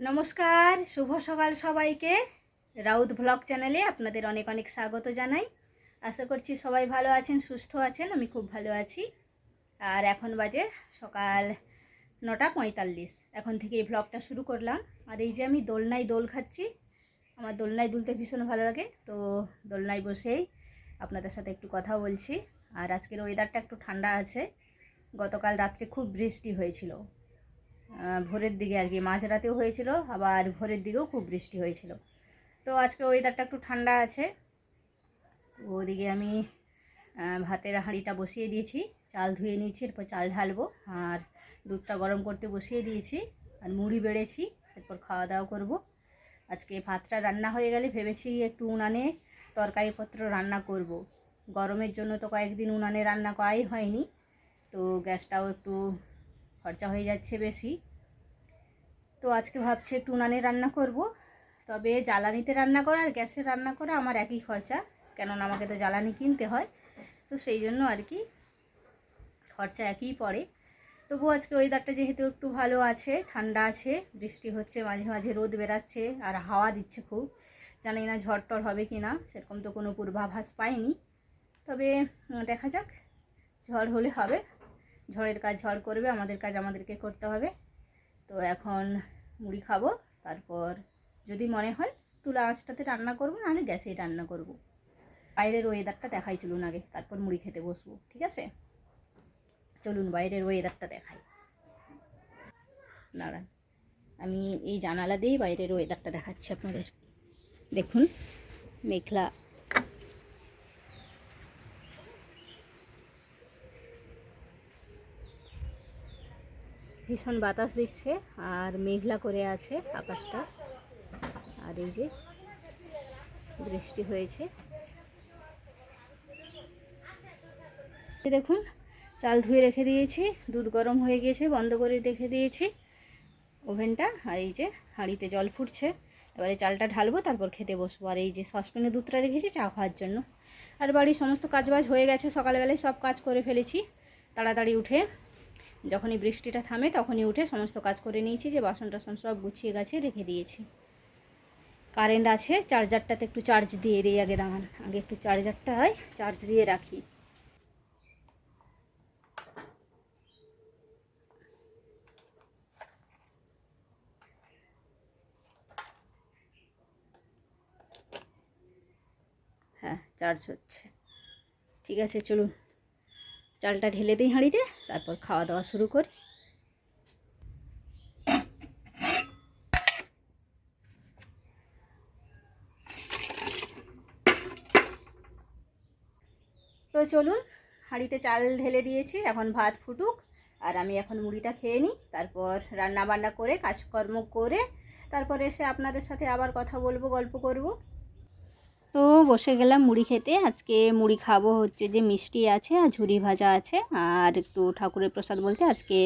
নমস্কার, শুভ সকাল সবাইকে। রাউত ব্লগ চ্যানেলে আপনাদের অনেক অনেক স্বাগত জানাই। আশা করছি সবাই ভালো আছেন, সুস্থ আছেন, আমি খুব ভালো আছি। আর এখন বাজে সকাল নটা পঁয়তাল্লিশ। এখন থেকে এই ভ্লগটা শুরু করলাম। আর এই যে আমি দোলনায় দোল খাচ্ছি, আমার দোলনায় দুলতে ভীষণ ভালো লাগে। তো দোলনায় বসেই আপনাদের সাথে একটু কথা বলছি। আর আজকের ওয়েদারটা একটু ঠান্ডা আছে। গতকাল রাত্রে খুব বৃষ্টি হয়েছিল। ভোরের দিকে আর কি। মাঝরাতেও হয়েছিল, আবার ভোরের দিকেও খুব বৃষ্টি হয়েছিল। তো আজকে ওয়েদারটা একটু ঠান্ডা আছে। ওদিকে আমি ভাতের হাঁড়িটা বসিয়ে দিয়েছি। চাল ধুয়ে নিয়েছি, এরপর চাল ঢালবো। আর দুধটা গরম করতে বসিয়ে দিয়েছি। আর মুড়ি বেড়েছি, এরপর খাওয়া দাওয়া করব। আজকে ভাতটা রান্না হয়ে গেলে ভেবেছি একটু উনানে তরকারিপত্র রান্না করব। গরমের জন্য তো কয়েকদিন উনানে রান্না করাই হয়নি। তো গ্যাসটাও একটু খরচা হয়ে যাচ্ছে বেশি। তো আজকে ভাবছি একটু উনানে রান্না করব। তবে জ্বালানিতে রান্না করা আর গ্যাসে রান্না করা আমার একই খরচা, কেননা আমাকে তো জ্বালানি কিনতে হয়। তো সেই জন্য আর কি খরচা একই পড়ে। তবু আজকে ওয়েদারটা যেহেতু একটু ভালো আছে, ঠান্ডা আছে, বৃষ্টি হচ্ছে, মাঝে মাঝে রোদ বেরাচ্ছে আর হাওয়া দিচ্ছে খুব। জানি না ঝড় টর হবে কি না সেরকম তো কোনো পূর্বাভাস পাইনি। তবে দেখা যাক, ঝড় হলে হবে। ঝড়ের কাজ ঝড় করবে, আমাদের কাজ আমাদেরকে করতে হবে। তো এখন মুড়ি খাব, তারপর যদি মনে হয় তুলা আঁচটাতে রান্না করব, নাহলে গ্যাসেই রান্না করব। বাইরের ওয়েদারটা দেখাই চলুন আগে, তারপর মুড়ি খেতে বসবো, ঠিক আছে? চলুন বাইরের ওয়েদারটা দেখাই। দাঁড়ান, আমি এই জানালা দিয়েই বাইরের ওয়েদারটা দেখাচ্ছি আপনাদের। দেখুন, মেঘলা ভীষণ বাতাস দিচ্ছে আর মেঘলা করে আছে আকাশটা। আর এই যে বৃষ্টি হয়েছে। দেখুন, চাল ধুয়ে রেখে দিয়েছি, দুধ গরম হয়ে গিয়েছে, বন্ধ করে রেখে দিয়েছি ওভেনটা। আর এই যে হাঁড়িতে জল ফুটছে, এবারে চালটা ঢালবো, তারপর খেতে বসবো। আর এই যে সসপ্যানে দুধটা রেখেছি, চা খাওয়ার জন্য। আর বাড়ির সমস্ত কাজবাজ হয়ে গেছে, সকালবেলায় সব কাজ করে ফেলেছি। তাড়াতাড়ি উঠে যখনই বৃষ্টিটা থামে তখনই উঠে সমস্ত কাজ করে নিয়েছি, যে বাসন টাসন সব গুছিয়ে গেছে রেখে দিয়েছি। কারেন্ট আছে, চার্জারটাতে একটু চার্জ দিয়ে দিই আগে, দাঁড়ান, আগে একটু চার্জারটা হয়, চার্জ দিয়ে রাখি। হ্যাঁ চার্জ হচ্ছে। ঠিক আছে, চলুন। চালটা ঢেলে দিই হাঁড়িতে, তারপর খাওয়া দাওয়া শুরু করি। তো চলুন, হাঁড়িতে চাল ঢেলে দিয়েছি, এখন ভাত ফুটুক, আর আমি এখন মুড়িটা খেয়ে নিই, তারপর রান্না বান্না করে, কাজকর্ম করে, তারপর এসে আপনাদের সাথে আবার কথা বলব, গল্প করব। তো বসে গেলাম মুড়ি খেতে। আজকে মুড়ি খাব হচ্ছে যে মিষ্টি আছে আর ঝুরি ভাজা আছে। আর একটু ঠাকুরের প্রসাদ বলতে আজকে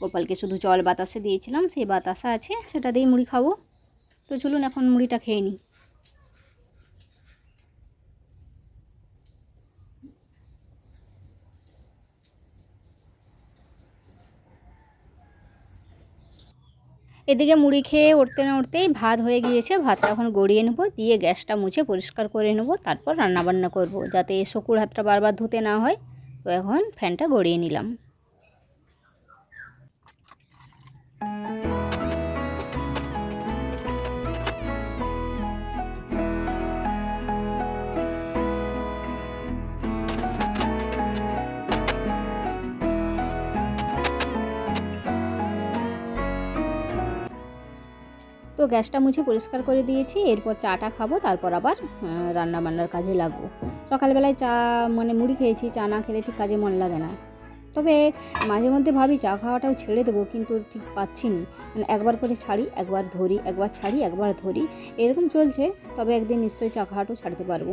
গোপালকে শুধু জল বাতাসে দিয়েছিলাম, সেই বাতাসা আছে, সেটা দিয়েই মুড়ি খাব। তো চলুন এখন মুড়িটা খেয়ে নিই। এদিকে মুড়ি খেয়ে উঠতে না উঠতেই ভাত হয়ে গিয়েছে, ভাতটা এখন গড়িয়ে নেব, দিয়ে গ্যাসটা মুছে পরিষ্কার করে নেব, তারপর রান্নাবান্না করব, যাতে শকুর হাতটা বারবার ধুতে না হয়। তো এখন ফ্যানটা গড়িয়ে নিলাম। তো গ্যাসটা মুছে পরিষ্কার করে দিয়েছি, এরপর চাটা খাব, তারপর আবার রান্না বান্নার কাজে লাগবো। সকালবেলায় চা মানে মুড়ি খেয়েছি, চা না খেলে ঠিক কাজে মন লাগে না। তবে মাঝে মধ্যে ভাবি চা খাওয়াটাও ছেড়ে দেবো, কিন্তু ঠিক পাচ্ছি না। মানে একবার করে ছাড়ি, একবার ধরি, একবার ছাড়ি, একবার ধরি, এরকম চলছে, তবে একদিন নিশ্চয়ই চা খাওয়াটাও ছাড়তে পারব।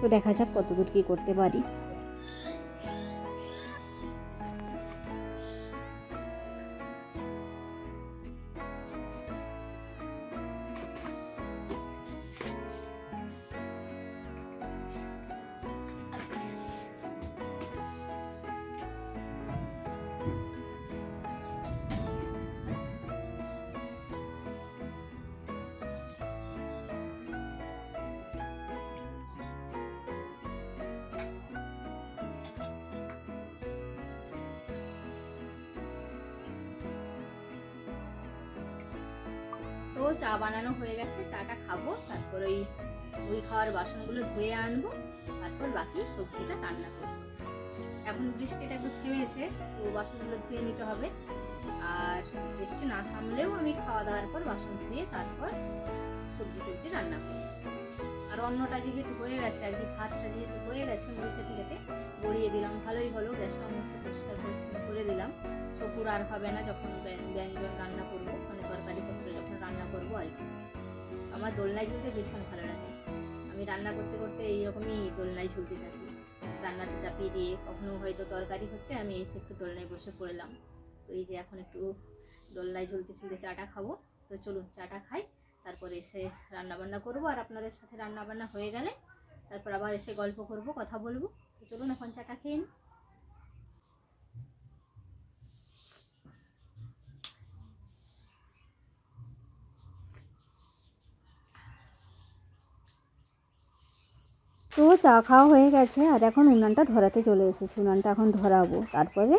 তো দেখা যাক কতদূর কী করতে পারি। তো চা বানানো হয়ে গেছে, চাটা খাব, তারপর ওই মুড়ি খাওয়ার বাসনগুলো ধুয়ে আনব, তারপর বাকি সবজিটা রান্না করব। এখন বৃষ্টিটা একটু থেমেছে, তো বাসনগুলো ধুয়ে নিতে হবে। আর বৃষ্টি না থামলেও আমি খাওয়া দাওয়ার পর বাসন ধুয়ে তারপর সবজি টবজি রান্না করব। আর অন্যটা যেহেতু হয়ে গেছে আর কি ভাতটা যেহেতু হয়ে গেছে মুড়ি খেতে খেতে গড়িয়ে দিলাম, ভালোই হলো গ্যাসটা মুছে পরিষ্কার করে দিলাম। সপুর আর হবে না যখন ব্যঞ্জন রান্না করব মানে তরকারি পত্র যখন রান্না করব আর কি। আমার দোলনায় ঝুলতে ভীষণ ভালো লাগে। আমি রান্না করতে করতে এইরকমই দোলনায় ঝুলতে থাকি। রান্নাটা চাপিয়ে দিয়ে কখনো হয়তো তরকারি হচ্ছে, আমি এসে একটু দোলনায় বসে পড়লাম। তো এই যে এখন একটু দোলনায় ঝুলতে ঝুলতে চাটা খাব। তো চলুন, চাটা খাই, তারপরে এসে রান্নাবান্না করব। আর আপনাদের সাথে রান্না বান্না হয়ে গেলে তারপর আবার এসে গল্প করব, কথা বলব। তো চলুন এখন চাটা খেয়ে তো চা খাওয়া হয়ে গেছে, আর এখন উনানটা ধরাতে চলে এসেছি। উনানটা এখন ধরাবো, তারপরে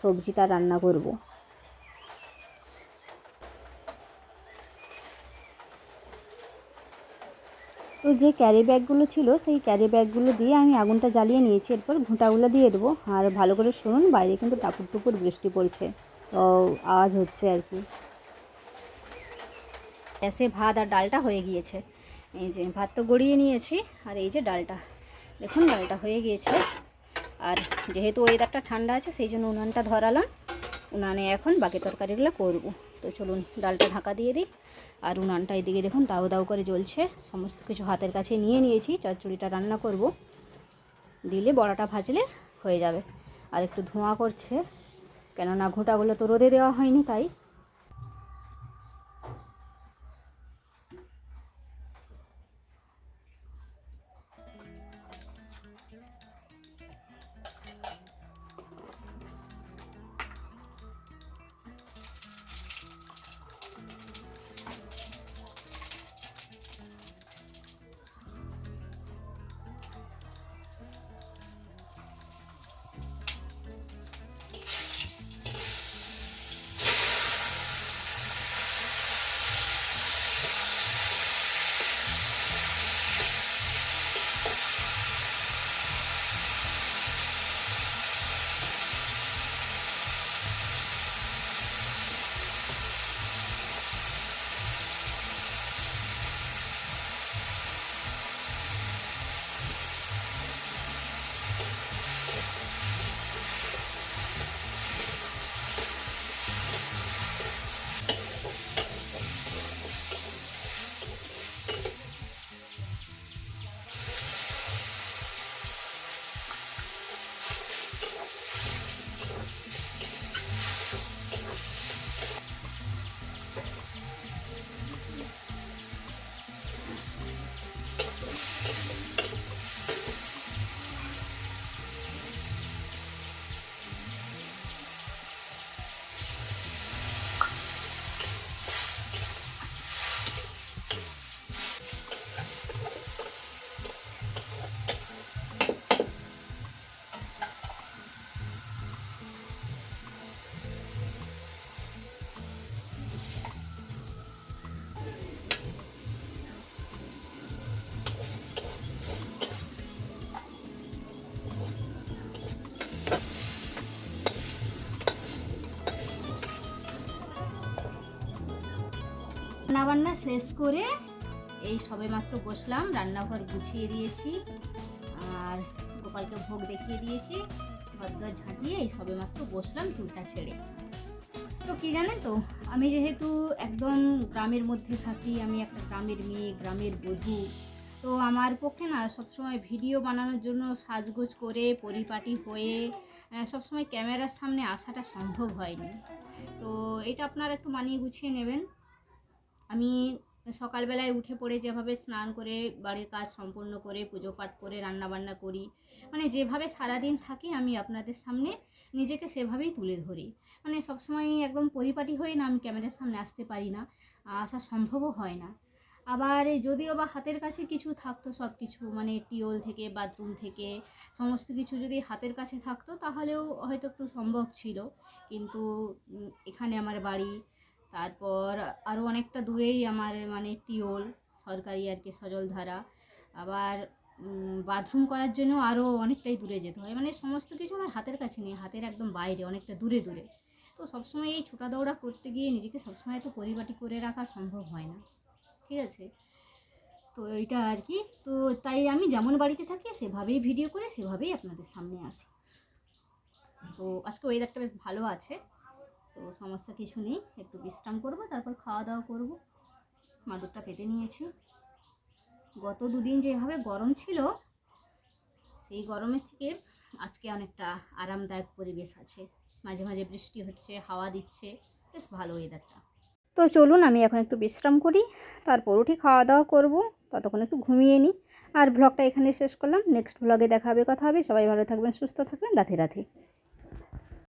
সবজিটা রান্না করব। তো যে ক্যারি ব্যাগগুলো ছিল, সেই ক্যারি ব্যাগগুলো দিয়ে আমি আগুনটা জ্বালিয়ে নিয়েছি। এরপর ঘুঁটাগুলো দিয়ে দেবো। আর ভালো করে শুনুন, বাইরে কিন্তু টাপুর টুপুর বৃষ্টি পড়ছে। তো আওয়াজ হচ্ছে আর কি। গ্যাসে ভাত আর ডালটা হয়ে গিয়েছে। এই যে ভাত তো গড়িয়ে নিয়েছি, আর এই যে ডালটা। দেখুন, ডালটা হয়ে গিয়েছে। আর যেহেতু ওয়েদারটা ঠান্ডা আছে, সেই জন্য উনানটা ধরালাম। উনানে এখন বাকি তরকারিগুলো করব। তো চলুন ডালটা ঢাকা দিয়ে দিই। আর উনানটা এদিকে দেখুন দাউ দাউ করে জ্বলছে। সমস্ত কিছু হাতের কাছে নিয়ে নিয়েছি, চচ্চড়িটা রান্না করব। দিলে বড়াটা ভাজলে হয়ে যাবে। আর একটু ধোঁয়া করছে, কেননা ঘোটাগুলো তো রোদে দেওয়া হয়নি তাই। রান্নাবান্না শেষ করে এই সবে মাত্র বসলাম, রান্নাঘর গুছিয়ে দিয়েছি আর গোপালকে ভোগ দেখিয়ে দিয়েছি। ঘরদর ঝাঁটিয়ে এই সবে মাত্র বসলাম চুলটা ছেড়ে। তো কী জানেন তো, আমি যেহেতু একদম গ্রামের মধ্যে থাকি, আমি একটা গ্রামের মেয়ে, গ্রামের বধূ, তো আমার পক্ষে না সবসময় ভিডিও বানানোর জন্য সাজগোজ করে পরিপাটি হয়ে সবসময় ক্যামেরার সামনে আসাটা সম্ভব হয়নি। তো এটা আপনারা একটু মানিয়ে গুছিয়ে নেবেন। আমি সকালবেলায় উঠে পড়ে যেভাবে স্নান করে বাড়ির কাজ সম্পন্ন করে, পুজো পাঠ করে রান্না বান্না করি মানে যেভাবে সারাদিন থাকি আমি আপনাদের সামনে নিজেকে সেভাবেই তুলে ধরি। মানে সবসময় একদম পরিপাটি হয়ে না আমি ক্যামেরার সামনে আসতে পারি না, আসা সম্ভবও হয় না। আবার যদিও বা হাতের কাছে কিছু থাকতো সব কিছু মানে টিওল থেকে, বাথরুম থেকে, সমস্ত কিছু যদি হাতের কাছে থাকতো তাহলেও হয়তো একটু সম্ভব ছিল। কিন্তু এখানে আমার বাড়ি তারপর আরও অনেকটা দূরেই আমার মানে টিওল সরকারি আর কি সজলধারা। আবার বাথরুম করার জন্য আরও অনেকটাই দূরে যেতে হয়। মানে সমস্ত কিছু আমার হাতের কাছে নেই, হাতের একদম বাইরে, অনেকটা দূরে দূরে। তো সবসময় এই ছোটা দৌড়া করতে গিয়ে নিজেকে সবসময় তো পরিপাটি করে রাখা সম্ভব হয় না। ঠিক আছে? তো এইটা আর কি। তো তাই আমি যেমন বাড়িতে থাকি, সেভাবেই ভিডিও করে, সেভাবেই আপনাদের সামনে আসি। তো আজকে ওয়েদারটা বেশ ভালো আছে। তো সমস্যা কিছু নেই, একটু বিশ্রাম করব, তারপর খাওয়া দাওয়া করব। মাদুরটা পেতে নিয়েছি। গত দুদিন যেভাবে গরম ছিল, সেই গরমের থেকে আজকে অনেকটা আরামদায়ক পরিবেশ আছে। মাঝে মাঝে বৃষ্টি হচ্ছে, হাওয়া দিচ্ছে, বেশ ভালো ওয়েদারটা তো চলুন, আমি এখন একটু বিশ্রাম করি, তারপর উঠি খাওয়া দাওয়া করব, ততক্ষণ একটু ঘুমিয়ে নিই। আর ব্লগটা এখানে শেষ করলাম নেক্সট ব্লগে দেখা হবে, কথা হবে। সবাই ভালো থাকবেন, সুস্থ থাকবেন, রাধে রাধে।